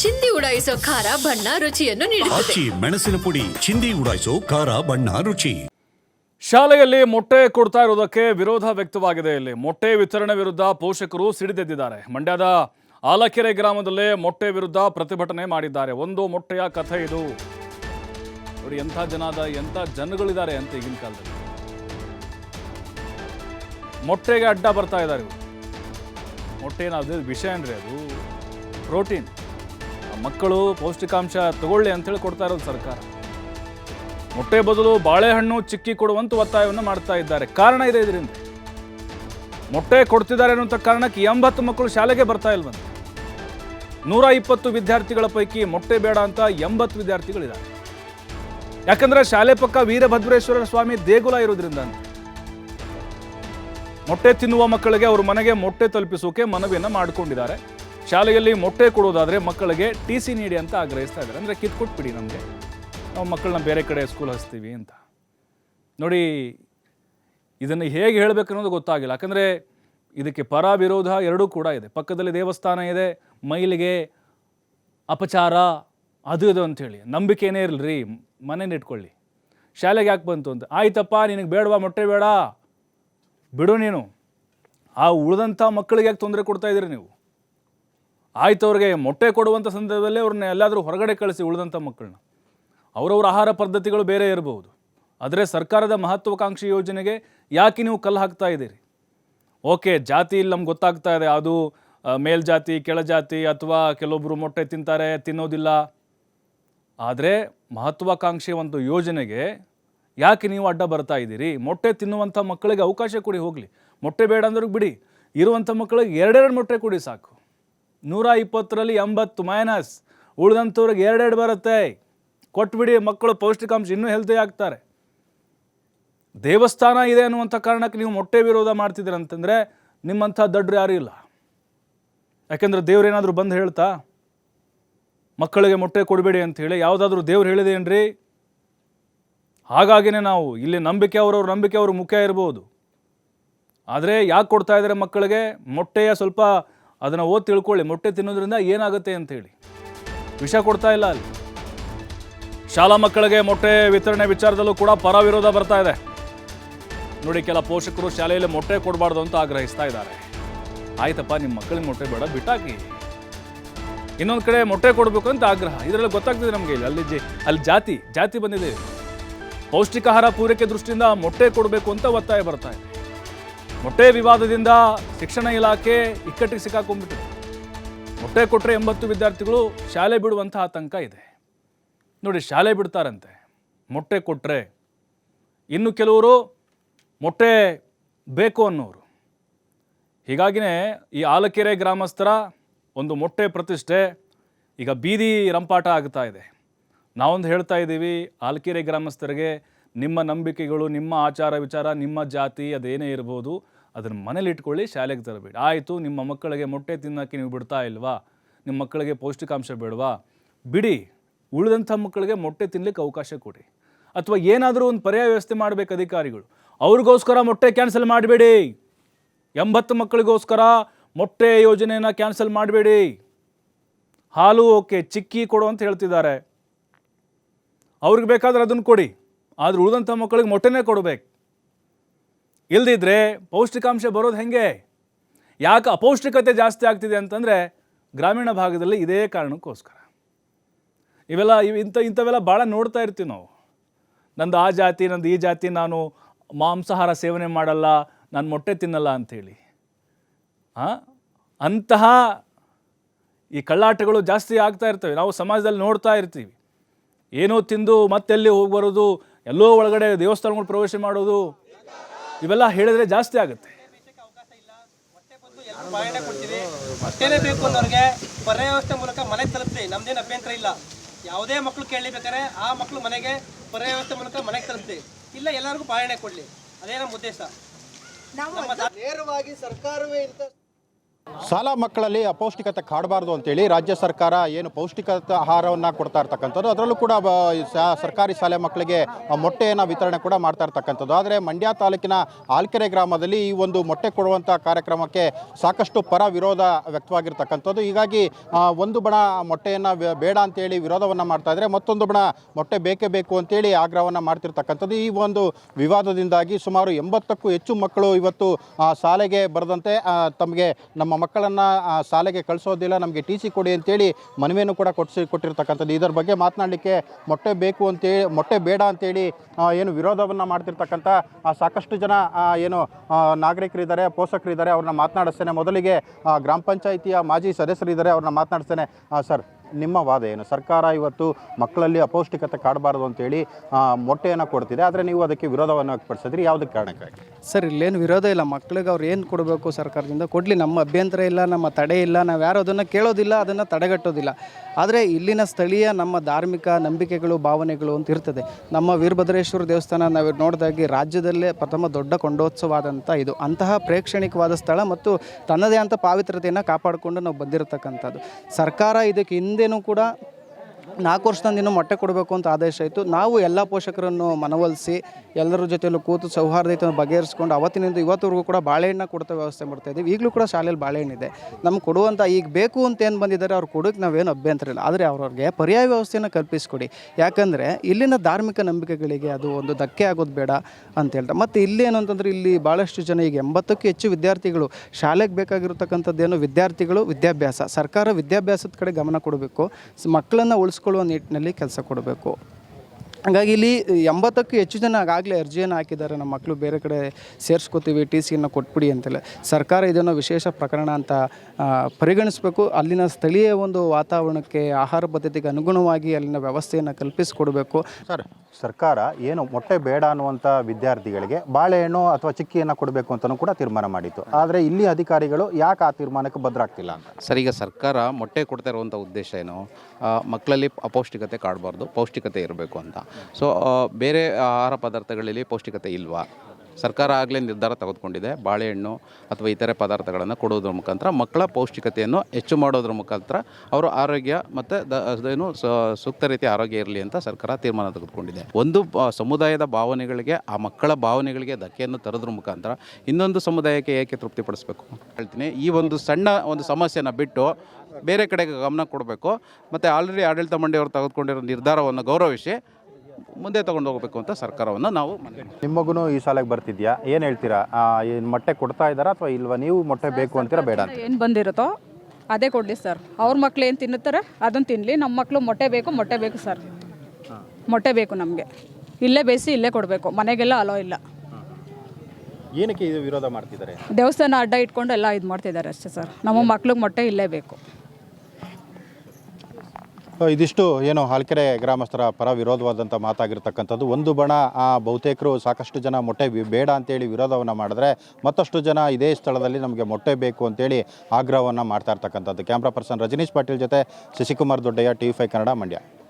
ಚಿಂದಿ ಉಡಾಯಿಸೋ ಖಾರ ಬಣ್ಣ ರುಚಿಯನ್ನು ನೀಡುತ್ತದೆ. ಆಚಿ ಮೆಣಸಿನ ಪುಡಿ ಚಿಂದಿ ಉಡಾಯಿಸೋ ಖಾರ ಬಣ್ಣ ರುಚಿ. ಶಾಲೆಯಲ್ಲಿ ಮೊಟ್ಟೆ ಕೊಡ್ತಾ ಇರೋದಕ್ಕೆ ವಿರೋಧ ವ್ಯಕ್ತವಾಗಿದೆ. ಇಲ್ಲಿ ಮೊಟ್ಟೆ ವಿತರಣೆ ವಿರುದ್ಧ ಪೋಷಕರು ಸಿಡಿದೆದ್ದಿದ್ದಾರೆ. ಮಂಡ್ಯದ ಆಲಕೆರೆ ಗ್ರಾಮದಲ್ಲೇ ಮೊಟ್ಟೆ ವಿರುದ್ಧ ಪ್ರತಿಭಟನೆ ಮಾಡಿದ್ದಾರೆ. ಒಂದು ಮೊಟ್ಟೆಯ ಕಥೆ ಇದು. ನೋಡಿ ಎಂಥ ಜನದ ಎಂಥ ಜನಗಳಿದ್ದಾರೆ ಅಂತ ಈಗಿನ ಕಾಲದಲ್ಲಿ. ಮೊಟ್ಟೆಗೆ ಅಡ್ಡ ಬರ್ತಾ ಇದ್ದಾರೆ ಇವರು. ಮೊಟ್ಟೆ ಏನಾದ್ರೆ ವಿಷಯ ಅಂದ್ರೆ ಅದು ಪ್ರೋಟೀನ್. ಮಕ್ಕಳು ಪೌಷ್ಟಿಕಾಂಶ ತಗೊಳ್ಳಿ ಅಂತೇಳಿ ಕೊಡ್ತಾ ಇರೋದು ಸರ್ಕಾರ. ಮೊಟ್ಟೆ ಬದಲು ಬಾಳೆಹಣ್ಣು ಚಿಕ್ಕಿ ಕೊಡುವಂತ ಒತ್ತಾಯವನ್ನು ಮಾಡ್ತಾ ಇದ್ದಾರೆ. ಕಾರಣ ಇದೆ ಇದರಿಂದ. ಮೊಟ್ಟೆ ಕೊಡ್ತಿದ್ದಾರೆ ಅನ್ನುವಂಥ ಕಾರಣಕ್ಕೆ ಎಂಬತ್ತು ಮಕ್ಕಳು ಶಾಲೆಗೆ ಬರ್ತಾ ಇಲ್ವಂತೆ. ನೂರ ಇಪ್ಪತ್ತು ವಿದ್ಯಾರ್ಥಿಗಳ ಪೈಕಿ ಮೊಟ್ಟೆ ಬೇಡ ಅಂತ ಎಂಬತ್ತು ವಿದ್ಯಾರ್ಥಿಗಳಿದ್ದಾರೆ. ಯಾಕಂದ್ರೆ ಶಾಲೆ ಪಕ್ಕ ವೀರಭದ್ರೇಶ್ವರ ಸ್ವಾಮಿ ದೇಗುಲ ಇರೋದ್ರಿಂದ. ಮೊಟ್ಟೆ ತಿನ್ನುವ ಮಕ್ಕಳಿಗೆ ಅವರು ಮನೆಗೆ ಮೊಟ್ಟೆ ತಲುಪಿಸೋಕೆ ಮನವಿಯನ್ನು ಮಾಡಿಕೊಂಡಿದ್ದಾರೆ. ಶಾಲೆಯಲ್ಲಿ ಮೊಟ್ಟೆ ಕೊಡೋದಾದರೆ ಮಕ್ಕಳಿಗೆ ಟಿ ಸಿ ನೀಡಿ ಅಂತ ಆಗ್ರಹಿಸ್ತಾ ಇದ್ದಾರೆ. ಅಂದರೆ ಕಿತ್ಕೊಟ್ಬಿಡಿ ನಮಗೆ. ನಾವು ಮಕ್ಕಳನ್ನ ಬೇರೆ ಕಡೆ ಸ್ಕೂಲ್ ಹಚ್ತೀವಿ ಅಂತ. ನೋಡಿ, ಇದನ್ನು ಹೇಗೆ ಹೇಳಬೇಕನ್ನೋದು ಗೊತ್ತಾಗಿಲ್ಲ. ಯಾಕಂದರೆ ಇದಕ್ಕೆ ಪರ ವಿರೋಧ ಎರಡೂ ಕೂಡ ಇದೆ. ಪಕ್ಕದಲ್ಲಿ ದೇವಸ್ಥಾನ ಇದೆ, ಮೈಲಿಗೆ ಅಪಚಾರ, ಅದು ಇದು ಅಂಥೇಳಿ ನಂಬಿಕೆನೇ ಇರಲಿ ಮನೇನ ಇಟ್ಕೊಳ್ಳಿ. ಶಾಲೆಗೆ ಯಾಕೆ ಬಂತು ಅಂತ? ಆಯ್ತಪ್ಪ, ನಿನಗೆ ಬೇಡವಾ, ಮೊಟ್ಟೆ ಬೇಡ. ಬಿಡು ನೀನು. ಆ ಉಳಿದಂಥ ಮಕ್ಕಳಿಗೆ ಯಾಕೆ ತೊಂದರೆ ಕೊಡ್ತಾ ಇದ್ದೀರಿ ನೀವು? ಆಯ್ತು ಅವ್ರಿಗೆ ಮೊಟ್ಟೆ ಕೊಡುವಂಥ ಸಂದರ್ಭದಲ್ಲಿ ಅವ್ರನ್ನ ಎಲ್ಲಾದರೂ ಹೊರಗಡೆ ಕಳಿಸಿ ಉಳಿದಂಥ ಮಕ್ಕಳನ್ನ. ಅವರವ್ರ ಆಹಾರ ಪದ್ಧತಿಗಳು ಬೇರೆ ಇರಬಹುದು. ಆದರೆ ಸರ್ಕಾರದ ಮಹತ್ವಾಕಾಂಕ್ಷಿ ಯೋಜನೆಗೆ ಯಾಕೆ ನೀವು ಕಲ್ಲು ಹಾಕ್ತಾ ಇದ್ದೀರಿ? ಓಕೆ, ಜಾತಿ ಇಲ್ಲಿ ನಮ್ಗೆ ಗೊತ್ತಾಗ್ತಾ ಇದೆ. ಅದು ಮೇಲ್ಜಾತಿ ಕೆಳಜಾತಿ ಅಥವಾ ಕೆಲವೊಬ್ಬರು ಮೊಟ್ಟೆ ತಿಂತಾರೆ, ತಿನ್ನೋದಿಲ್ಲ. ಆದರೆ ಮಹತ್ವಾಕಾಂಕ್ಷಿ ಒಂದು ಯೋಜನೆಗೆ ಯಾಕೆ ನೀವು ಅಡ್ಡ ಬರ್ತಾ ಇದ್ದೀರಿ? ಮೊಟ್ಟೆ ತಿನ್ನುವಂಥ ಮಕ್ಕಳಿಗೆ ಅವಕಾಶ ಕೊಡಿ, ಹೋಗಲಿ. ಮೊಟ್ಟೆ ಬೇಡ ಅಂದ್ರೆ ಬಿಡಿ. ಇರುವಂಥ ಮಕ್ಕಳಿಗೆ ಎರಡೆರಡು ಮೊಟ್ಟೆ ಕೊಡಿ ಸಾಕು. ನೂರ ಇಪ್ಪತ್ತರಲ್ಲಿ ಎಂಬತ್ತು ಮೈನಸ್ ಉಳಿದಂಥವ್ರಿಗೆ ಎರಡೆರಡು ಬರುತ್ತೆ. ಕೊಟ್ಬಿಡಿ, ಮಕ್ಕಳು ಪೌಷ್ಟಿಕಾಂಶ ಇನ್ನೂ ಹೆಲ್ತಿ ಆಗ್ತಾರೆ. ದೇವಸ್ಥಾನ ಇದೆ ಅನ್ನುವಂಥ ಕಾರಣಕ್ಕೆ ನೀವು ಮೊಟ್ಟೆ ವಿರೋಧ ಮಾಡ್ತಿದ್ದೀರ ಅಂತಂದರೆ ನಿಮ್ಮಂಥ ದಡ್ರು ಯಾರೂ ಇಲ್ಲ. ಯಾಕೆಂದ್ರೆ ದೇವ್ರೇನಾದರೂ ಬಂದು ಹೇಳ್ತಾ, ಮಕ್ಕಳಿಗೆ ಮೊಟ್ಟೆ ಕೊಡಬೇಡಿ ಅಂತ ಹೇಳಿ ಯಾವುದಾದ್ರೂ ದೇವ್ರು ಹೇಳಿದೇನ್ರಿ? ಹಾಗಾಗಿನೇ ನಾವು ಇಲ್ಲಿ ನಂಬಿಕೆ ಅವರವ್ರ ನಂಬಿಕೆ ಅವರು ಮುಖ್ಯ ಇರ್ಬೋದು. ಆದರೆ ಯಾಕೆ ಕೊಡ್ತಾ ಇದ್ದಾರೆ ಮಕ್ಕಳಿಗೆ? ಮೊಟ್ಟೆಯ ಸ್ವಲ್ಪ ಅದನ್ನು ಓದಿ ತಿಳ್ಕೊಳ್ಳಿ. ಮೊಟ್ಟೆ ತಿನ್ನೋದ್ರಿಂದ ಏನಾಗುತ್ತೆ ಅಂತೇಳಿ ವಿಷ ಕೊಡ್ತಾ ಇಲ್ಲ ಅಲ್ಲಿ. ಶಾಲಾ ಮಕ್ಕಳಿಗೆ ಮೊಟ್ಟೆ ವಿತರಣೆ ವಿಚಾರದಲ್ಲೂ ಕೂಡ ಪರ ವಿರೋಧ ಬರ್ತಾ ಇದೆ. ನೋಡಿ, ಕೆಲ ಪೋಷಕರು ಶಾಲೆಯಲ್ಲಿ ಮೊಟ್ಟೆ ಕೊಡಬಾರ್ದು ಅಂತ ಆಗ್ರಹಿಸ್ತಾ ಇದ್ದಾರೆ. ಆಯ್ತಪ್ಪ ನಿಮ್ಮ ಮಕ್ಕಳಿಗೆ ಮೊಟ್ಟೆ ಬೇಡ, ಬಿಟ್ಟಾಕಿ. ಇನ್ನೊಂದು ಕಡೆ ಮೊಟ್ಟೆ ಕೊಡಬೇಕು ಅಂತ ಆಗ್ರಹ. ಇದರಲ್ಲಿ ಗೊತ್ತಾಗ್ತಿದೆ ನಮಗೆ ಇಲ್ಲಿ. ಅಲ್ಲಿ ಅಲ್ಲಿ ಜಾತಿ ಜಾತಿ ಬಂದಿದೆ. ಪೌಷ್ಟಿಕಾಹಾರ ಪೂರೈಕೆ ದೃಷ್ಟಿಯಿಂದ ಮೊಟ್ಟೆ ಕೊಡಬೇಕು ಅಂತ ಒತ್ತಾಯ ಬರ್ತಾ ಇದೆ. ಮೊಟ್ಟೆ ವಿವಾದದಿಂದ ಶಿಕ್ಷಣ ಇಲಾಖೆ ಇಕ್ಕಟ್ಟಿಗೆ ಸಿಕ್ಕಾಕೊಂಡ್ಬಿಟ್ಟಿದೆ. ಮೊಟ್ಟೆ ಕೊಟ್ಟರೆ ಎಂಬತ್ತು ವಿದ್ಯಾರ್ಥಿಗಳು ಶಾಲೆ ಬಿಡುವಂಥ ಆತಂಕ ಇದೆ. ನೋಡಿ, ಶಾಲೆ ಬಿಡ್ತಾರಂತೆ. ಮೊಟ್ಟೆ ಕೊಟ್ಟರೆ ಇನ್ನು ಕೆಲವರು ಮೊಟ್ಟೆ ಬೇಕು ಅನ್ನೋರು. ಹೀಗಾಗಿನೇ ಈ ಆಲಕೆರೆ ಗ್ರಾಮಸ್ಥರ ಒಂದು ಮೊಟ್ಟೆ ಪ್ರತಿಷ್ಠೆ ಈಗ ಬೀದಿ ರಂಪಾಟ ಆಗ್ತಾ ಇದೆ. ನಾವೊಂದು ಹೇಳ್ತಾ ಇದ್ದೀವಿ, ಆಲಕೆರೆ ಗ್ರಾಮಸ್ಥರಿಗೆ ನಿಮ್ಮ ನಂಬಿಕೆಗಳು, ನಿಮ್ಮ ಆಚಾರ ವಿಚಾರ, ನಿಮ್ಮ ಜಾತಿ ಅದೇನೇ ಇರ್ಬೋದು, ಅದನ್ನು ಮನೇಲಿ ಇಟ್ಕೊಳ್ಳಿ, ಶಾಲೆಗೆ ತರಬೇಡಿ. ಆಯಿತು, ನಿಮ್ಮ ಮಕ್ಕಳಿಗೆ ಮೊಟ್ಟೆ ತಿನ್ನೋಕ್ಕೆ ನೀವು ಬಿಡ್ತಾ ಇಲ್ವಾ? ನಿಮ್ಮ ಮಕ್ಕಳಿಗೆ ಪೌಷ್ಟಿಕಾಂಶ ಬೇಡವಾ? ಬಿಡಿ, ಉಳಿದಂಥ ಮಕ್ಕಳಿಗೆ ಮೊಟ್ಟೆ ತಿನ್ನಲಿಕ್ಕೆ ಅವಕಾಶ ಕೊಡಿ. ಅಥವಾ ಏನಾದರೂ ಒಂದು ಪರ್ಯಾಯ ವ್ಯವಸ್ಥೆ ಮಾಡಬೇಕು ಅಧಿಕಾರಿಗಳು. ಅವ್ರಿಗೋಸ್ಕರ ಮೊಟ್ಟೆ ಕ್ಯಾನ್ಸಲ್ ಮಾಡಬೇಡಿ. ಎಂಬತ್ತು ಮಕ್ಕಳಿಗೋಸ್ಕರ ಮೊಟ್ಟೆ ಯೋಜನೆಯನ್ನು ಕ್ಯಾನ್ಸಲ್ ಮಾಡಬೇಡಿ. ಹಾಲು ಓಕೆ, ಚಿಕ್ಕಿ ಕೊಡು ಅಂತ ಹೇಳ್ತಿದ್ದಾರೆ. ಅವ್ರಿಗೆ ಬೇಕಾದ್ರೆ ಅದನ್ನು ಕೊಡಿ. ಆದ್ರೆ ಉಳಿದಂಥ ಮಕ್ಕಳಿಗೆ ಮೊಟ್ಟೆನೇ ಕೊಡಬೇಕು. ಇಲ್ಲದಿದ್ದರೆ ಪೌಷ್ಟಿಕಾಂಶ ಬರೋದು ಹೆಂಗೆ? ಯಾಕೆ ಅಪೌಷ್ಟಿಕತೆ ಜಾಸ್ತಿ ಆಗ್ತಿದೆ ಅಂತಂದರೆ ಗ್ರಾಮೀಣ ಭಾಗದಲ್ಲಿ ಇದೇ ಕಾರಣಕ್ಕೋಸ್ಕರ. ಇವೆಲ್ಲ ಇವ್ ಇಂಥ ಇಂಥವೆಲ್ಲ ಭಾಳ ನೋಡ್ತಾ ಇರ್ತೀವಿ ನಾವು. ನಂದು ಆ ಜಾತಿ, ನಂದು ಈ ಜಾತಿ, ನಾನು ಮಾಂಸಾಹಾರ ಸೇವನೆ ಮಾಡಲ್ಲ, ನಾನು ಮೊಟ್ಟೆ ತಿನ್ನಲ್ಲ ಅಂಥೇಳಿ? ಅಂತಹ ಈ ಕಳ್ಳಾಟಗಳು ಜಾಸ್ತಿ ಆಗ್ತಾ ಇರ್ತವೆ. ನಾವು ಸಮಾಜದಲ್ಲಿ ನೋಡ್ತಾ ಇರ್ತೀವಿ. ಏನೋ ತಿಂದು ಮತ್ತೆಲ್ಲಿ ಹೋಗಿ ಬರೋದು ಎಲ್ಲೋ ಒಳಗಡೆ ದೇವಸ್ಥಾನಗಳು ಪ್ರವೇಶ ಮಾಡೋದು ಇವೆಲ್ಲ ಹೇಳಿದ್ರೆ ಜಾಸ್ತಿ ಆಗುತ್ತೆ. ಅಷ್ಟೇನೆ ಬೇಕು ಅನ್ನೋರಿಗೆ ಪರ್ಯಾಯ ವ್ಯವಸ್ಥೆ ಮೂಲಕ ನಮ್ದೇನು ಅಭ್ಯಂತರ ಇಲ್ಲ. ಯಾವುದೇ ಮಕ್ಕಳು ಕೇಳಬೇಕಾದ್ರೆ ಆ ಮಕ್ಕಳು ಮನೆಗೆ ಪರ್ಯಾಯ ವ್ಯವಸ್ಥೆ ಮೂಲಕ ಮನೆಗೆ ತಲುಪಿ ಇಲ್ಲ ಎಲ್ಲರಿಗೂ ಪಾಲನೆ ಕೊಡಲಿ. ಅದೇ ನಮ್ಮ ಉದ್ದೇಶ. ನೇರವಾಗಿ ಸರ್ಕಾರವೇ ಇಂಥ ಶಾಲಾ ಮಕ್ಕಳಲ್ಲಿ ಅಪೌಷ್ಟಿಕತೆ ಕಾಡಬಾರ್ದು ಅಂತೇಳಿ ರಾಜ್ಯ ಸರ್ಕಾರ ಏನು ಪೌಷ್ಟಿಕತೆ ಆಹಾರವನ್ನು ಕೊಡ್ತಾ ಇರ್ತಕ್ಕಂಥದ್ದು. ಅದರಲ್ಲೂ ಕೂಡ ಸರ್ಕಾರಿ ಶಾಲೆ ಮಕ್ಕಳಿಗೆ ಮೊಟ್ಟೆಯನ್ನು ವಿತರಣೆ ಕೂಡ ಮಾಡ್ತಾ ಇರ್ತಕ್ಕಂಥದ್ದು. ಆದರೆ ಮಂಡ್ಯ ತಾಲೂಕಿನ ಆಲ್ಕೆರೆ ಗ್ರಾಮದಲ್ಲಿ ಈ ಒಂದು ಮೊಟ್ಟೆ ಕೊಡುವಂಥ ಕಾರ್ಯಕ್ರಮಕ್ಕೆ ಸಾಕಷ್ಟು ಪರ ವಿರೋಧ ವ್ಯಕ್ತವಾಗಿರ್ತಕ್ಕಂಥದ್ದು. ಹೀಗಾಗಿ ಒಂದು ಬಣ ಮೊಟ್ಟೆಯನ್ನು ಬೇಡ ಅಂತೇಳಿ ವಿರೋಧವನ್ನು ಮಾಡ್ತಾ ಇದ್ದರೆ ಮತ್ತೊಂದು ಬಣ ಮೊಟ್ಟೆ ಬೇಕೇ ಬೇಕು ಅಂತೇಳಿ ಆಗ್ರಹವನ್ನು ಮಾಡ್ತಿರ್ತಕ್ಕಂಥದ್ದು. ಈ ಒಂದು ವಿವಾದದಿಂದಾಗಿ ಸುಮಾರು ಎಂಬತ್ತಕ್ಕೂ ಹೆಚ್ಚು ಮಕ್ಕಳು ಇವತ್ತು ಶಾಲೆಗೆ ಬರದಂತೆ ತಮಗೆ ನಮ್ಮ ಮಕ್ಕಳನ್ನು ಶಾಲೆಗೆ ಕಳಿಸೋದಿಲ್ಲ, ನಮಗೆ ಟಿ ಸಿ ಕೊಡಿ ಅಂತೇಳಿ ಮನವಿಯನ್ನು ಕೂಡ ಕೊಡಿಸಿ ಕೊಟ್ಟಿರ್ತಕ್ಕಂಥದ್ದು. ಇದರ ಬಗ್ಗೆ ಮಾತನಾಡಲಿಕ್ಕೆ ಮೊಟ್ಟೆ ಬೇಕು ಅಂತೇಳಿ ಮೊಟ್ಟೆ ಬೇಡ ಅಂತೇಳಿ ಏನು ವಿರೋಧವನ್ನು ಮಾಡ್ತಿರ್ತಕ್ಕಂಥ ಸಾಕಷ್ಟು ಜನ ಏನು ನಾಗರಿಕರಿದ್ದಾರೆ, ಪೋಷಕರಿದ್ದಾರೆ, ಅವ್ರನ್ನ ಮಾತನಾಡಿಸ್ತೇನೆ. ಮೊದಲಿಗೆ ಗ್ರಾಮ ಪಂಚಾಯಿತಿಯ ಮಾಜಿ ಸದಸ್ಯರಿದ್ದಾರೆ, ಅವ್ರನ್ನ ಮಾತನಾಡಿಸ್ತೇನೆ. ಸರ್. ನಿಮ್ಮ ವಾದ ಏನು? ಸರ್ಕಾರ ಇವತ್ತು ಮಕ್ಕಳಲ್ಲಿ ಅಪೌಷ್ಟಿಕತೆ ಕಾಡಬಾರ್ದು ಅಂತೇಳಿ ಮೊಟ್ಟೆಯನ್ನು ಕೊಡ್ತಿದೆ. ಆದರೆ ನೀವು ಅದಕ್ಕೆ ವಿರೋಧವನ್ನು ವ್ಯಕ್ತಪಡಿಸಿದ್ರಿ. ಯಾವುದಕ್ಕೆ ಕಾರಣಕ್ಕಾಗಿ ಸರ್, ಇಲ್ಲೇನು ವಿರೋಧ ಇಲ್ಲ. ಮಕ್ಕಳಿಗೆ ಅವ್ರು ಏನು ಕೊಡಬೇಕು ಸರ್ಕಾರದಿಂದ? ಕೊಡಲಿ, ನಮ್ಮ ಅಭ್ಯಂತರ ಇಲ್ಲ, ನಮ್ಮ ತಡೆ ಇಲ್ಲ, ನಾವು ಯಾರು ಅದನ್ನು ಕೇಳೋದಿಲ್ಲ, ಅದನ್ನು ತಡೆಗಟ್ಟೋದಿಲ್ಲ. ಆದರೆ ಇಲ್ಲಿನ ಸ್ಥಳೀಯ ನಮ್ಮ ಧಾರ್ಮಿಕ ನಂಬಿಕೆಗಳು, ಭಾವನೆಗಳು ಅಂತ ಇರ್ತದೆ. ನಮ್ಮ ವೀರಭದ್ರೇಶ್ವರ ದೇವಸ್ಥಾನ ನಾವು ನೋಡಿದಾಗಿ ರಾಜ್ಯದಲ್ಲೇ ಪ್ರಥಮ ದೊಡ್ಡ ಕೊಂಡೋತ್ಸವಾದಂಥ ಇದು. ಅಂತಹ ಪ್ರೇಕ್ಷಣಿಕವಾದ ಸ್ಥಳ ಮತ್ತು ತನ್ನದೇ ಅಂತ ಪಾವಿತ್ರತೆಯನ್ನು ಕಾಪಾಡಿಕೊಂಡು ನಾವು ಬಂದಿರತಕ್ಕಂಥದ್ದು. ಸರ್ಕಾರ ಇದಕ್ಕೆ ಹಿಂದೆನೂ ಕೂಡ ನಾಲ್ಕು ವರ್ಷದಿಂದ ಇನ್ನೂ ಮೊಟ್ಟೆ ಕೊಡಬೇಕು ಅಂತ ಆದೇಶ ಆಯಿತು ನಾವು ಎಲ್ಲ ಪೋಷಕರನ್ನು ಮನವೊಲಿಸಿ, ಎಲ್ಲರ ಜೊತೆಯಲ್ಲೂ ಕೂತು ಸೌಹಾರ್ದತೆಯನ್ನು ಬಗೆಹರಿಸ್ಕೊಂಡು ಅವತ್ತಿನಿಂದ ಇವತ್ತುವರೆಗೂ ಕೂಡ ಬಾಳೆಹಣ್ಣ ಕೊಡ್ತಾ ವ್ಯವಸ್ಥೆ ಮಾಡ್ತಾ ಇದ್ದೀವಿ. ಈಗಲೂ ಕೂಡ ಶಾಲೆಯಲ್ಲಿ ಬಾಳೆಹಣ್ಣಿದೆ. ನಮ್ಗೆ ಕೊಡುವಂಥ ಈಗ ಬೇಕು ಅಂತ ಏನು ಬಂದಿದ್ದಾರೆ, ಅವ್ರು ಕೊಡೋಕ್ಕೆ ನಾವೇನು ಅಭ್ಯಂತರ ಇಲ್ಲ. ಆದರೆ ಅವ್ರವ್ರಿಗೆ ಪರ್ಯಾಯ ವ್ಯವಸ್ಥೆಯನ್ನು ಕಲ್ಪಿಸ್ಕೊಡಿ. ಯಾಕಂದರೆ ಇಲ್ಲಿನ ಧಾರ್ಮಿಕ ನಂಬಿಕೆಗಳಿಗೆ ಅದು ಒಂದು ಧಕ್ಕೆ ಆಗೋದು ಬೇಡ ಅಂತ ಹೇಳ್ತಾರೆ. ಮತ್ತು ಇಲ್ಲಿ ಏನು ಅಂತಂದರೆ ಇಲ್ಲಿ ಭಾಳಷ್ಟು ಜನ, ಈಗ ಎಂಬತ್ತಕ್ಕೂ ಹೆಚ್ಚು ವಿದ್ಯಾರ್ಥಿಗಳು ಶಾಲೆಗೆ ಬೇಕಾಗಿರತಕ್ಕಂಥದ್ದೇನು ವಿದ್ಯಾರ್ಥಿಗಳು, ವಿದ್ಯಾಭ್ಯಾಸ. ಸರ್ಕಾರ ವಿದ್ಯಾಭ್ಯಾಸದ ಕಡೆ ಗಮನ ಕೊಡಬೇಕು. ಮಕ್ಕಳನ್ನು ಉಳಿಸ್ಕೊಳ್ಳುವ ನಿಟ್ಟಿನಲ್ಲಿ ಕೆಲಸ ಕೊಡಬೇಕು. ಹಾಗಾಗಿ ಇಲ್ಲಿ ಎಂಬತ್ತಕ್ಕೂ ಹೆಚ್ಚು ಜನ ಆಗಾಗಲೇ ಅರ್ಜಿಯನ್ನು ಹಾಕಿದ್ದಾರೆ. ನಮ್ಮ ಮಕ್ಕಳು ಬೇರೆ ಕಡೆ ಸೇರಿಸ್ಕೋತೀವಿ ಟಿ ಸಿಯನ್ನು ಕೊಟ್ಬಿಡಿ ಅಂತೆಲ್ಲ. ಸರ್ಕಾರ ಇದನ್ನು ವಿಶೇಷ ಪ್ರಕರಣ ಅಂತ ಪರಿಗಣಿಸಬೇಕು. ಅಲ್ಲಿನ ಸ್ಥಳೀಯ ಒಂದು ವಾತಾವರಣಕ್ಕೆ ಆಹಾರ ಪದ್ಧತಿಗೆ ಅನುಗುಣವಾಗಿ ಅಲ್ಲಿನ ವ್ಯವಸ್ಥೆಯನ್ನು ಕಲ್ಪಿಸಿಕೊಡಬೇಕು. ಸರ್ ಸರ್ಕಾರ ಏನು ಮೊಟ್ಟೆ ಬೇಡ ಅನ್ನುವಂಥ ವಿದ್ಯಾರ್ಥಿಗಳಿಗೆ ಬಾಳೆಹಣ್ಣು ಅಥವಾ ಚಿಕ್ಕಿಯನ್ನು ಕೊಡಬೇಕು ಅಂತಲೂ ಕೂಡ ತೀರ್ಮಾನ ಮಾಡಿತ್ತು. ಆದರೆ ಇಲ್ಲಿ ಅಧಿಕಾರಿಗಳು ಯಾಕೆ ಆ ತೀರ್ಮಾನಕ್ಕೆ ಬದ್ರಾಗ್ತಿಲ್ಲ ಅಂತ? ಸರ್ ಈಗ ಸರ್ಕಾರ ಮೊಟ್ಟೆ ಕೊಡ್ತಾ ಇರುವಂಥ ಉದ್ದೇಶ ಏನು? ಮಕ್ಕಳಲ್ಲಿ ಅಪೌಷ್ಟಿಕತೆ ಕಾಡಬಾರ್ದು ಪೌಷ್ಟಿಕತೆ ಇರಬೇಕು ಅಂತ. ಸೊ ಬೇರೆ ಆಹಾರ ಪದಾರ್ಥಗಳಲ್ಲಿ ಪೌಷ್ಟಿಕತೆ ಇಲ್ವಾ? ಸರ್ಕಾರ ಆಗಲೇ ನಿರ್ಧಾರ ತೆಗೆದುಕೊಂಡಿದೆ. ಬಾಳೆಹಣ್ಣು ಅಥವಾ ಇತರೆ ಪದಾರ್ಥಗಳನ್ನು ಕೊಡೋದ್ರ ಮುಖಾಂತರ ಮಕ್ಕಳ ಪೌಷ್ಟಿಕತೆಯನ್ನು ಹೆಚ್ಚು ಮಾಡೋದ್ರ ಮುಖಾಂತರ ಅವರ ಆರೋಗ್ಯ ಮತ್ತು ಸ- ಸೂಕ್ತ ರೀತಿಯ ಆರೋಗ್ಯ ಇರಲಿ ಅಂತ ಸರ್ಕಾರ ತೀರ್ಮಾನ ತೆಗೆದುಕೊಂಡಿದೆ. ಒಂದು ಸಮುದಾಯದ ಭಾವನೆಗಳಿಗೆ, ಆ ಮಕ್ಕಳ ಭಾವನೆಗಳಿಗೆ ಧಕ್ಕೆಯನ್ನು ತರೋದ್ರ ಮುಖಾಂತರ ಇನ್ನೊಂದು ಸಮುದಾಯಕ್ಕೆ ಏಕೆ ತೃಪ್ತಿಪಡಿಸಬೇಕು? ಹೇಳ್ತೀನಿ. ಈ ಒಂದು ಸಣ್ಣ ಒಂದು ಸಮಸ್ಯೆನ ಬಿಟ್ಟು ಬೇರೆ ಕಡೆಗೆ ಗಮನ ಕೊಡಬೇಕು. ಮತ್ತು ಆಲ್ರೆಡಿ ಆಡಳಿತ ಮಂಡಳಿಯವರು ತೆಗೆದುಕೊಂಡಿರೋ ನಿರ್ಧಾರವನ್ನು ಗೌರವಿಸಿ ಮುಂದೆ ತಗೊಂಡು ಹೋಗಬೇಕು ಅಂತ ಸರ್ಕಾರವನ್ನು ನಾವು ನಿಮ್ಮ ನಿಮಗೂ ಈ ಸಾಲಕ್ಕೆ ಬರ್ತಿದ್ಯಾ? ಏನು ಹೇಳ್ತೀರಾ? ಏನು ಮೊಟ್ಟೆ ಕೊಡ್ತಾ ಇದ್ದಾರಾ ಅಥವಾ ಇಲ್ವಾ? ನೀವು ಮೊಟ್ಟೆ ಬೇಕು ಅಂತೀರಾ ಬೇಡ ಅಂತ? ಏನು ಬಂದಿರುತ್ತೋ ಅದೇ ಕೊಡಲಿ ಸರ್. ಅವ್ರ ಮಕ್ಳು ಏನು ತಿನ್ನುತ್ತಾರೆ ಅದನ್ನು ತಿನ್ನಲಿ ನಮ್ಮ ಮಕ್ಕಳು ಮೊಟ್ಟೆ ಬೇಕು ಮೊಟ್ಟೆ ಬೇಕು ಸರ್. ಮೊಟ್ಟೆ ಬೇಕು ನಮಗೆ. ಇಲ್ಲೇ ಬೇಯಿಸಿ ಇಲ್ಲೇ ಕೊಡಬೇಕು. ಮನೆಗೆಲ್ಲ ಅಲೋ ಇಲ್ಲ. ಏನಕ್ಕೆ ಇದು ವಿರೋಧ ಮಾಡ್ತಿದ್ದಾರೆ? ದೇವಸ್ಥಾನ ಅಡ್ಡ ಇಟ್ಕೊಂಡು ಎಲ್ಲ ಇದು ಮಾಡ್ತಿದ್ದಾರೆ ಅಷ್ಟೇ ಸರ್. ನಮ್ಮ ಮಕ್ಳಿಗೆ ಮೊಟ್ಟೆ ಇಲ್ಲೇ ಬೇಕು. ಇದಿಷ್ಟು ಏನು ಹಾಲ್ಕೆರೆ ಗ್ರಾಮಸ್ಥರ ಪರ ವಿರೋಧವಾದಂಥ ಮಾತಾಗಿರ್ತಕ್ಕಂಥದ್ದು. ಒಂದು ಬಣ ಆ, ಬಹುತೇಕರು ಸಾಕಷ್ಟು ಜನ ಮೊಟ್ಟೆ ಬೇಡ ಅಂತೇಳಿ ವಿರೋಧವನ್ನು ಮಾಡಿದ್ರೆ ಮತ್ತಷ್ಟು ಜನ ಇದೇ ಸ್ಥಳದಲ್ಲಿ ನಮಗೆ ಮೊಟ್ಟೆ ಬೇಕು ಅಂತೇಳಿ ಆಗ್ರಹವನ್ನು ಮಾಡ್ತಾ ಇರ್ತಕ್ಕಂಥದ್ದು. ಕ್ಯಾಮ್ರಾ ಪರ್ಸನ್ ರಜನೀಶ್ ಪಾಟೀಲ್ ಜೊತೆ ಶಶಿಕುಮಾರ್ ದೊಡ್ಡಯ್ಯ ಟಿ ಕನ್ನಡ ಮಂಡ್ಯ.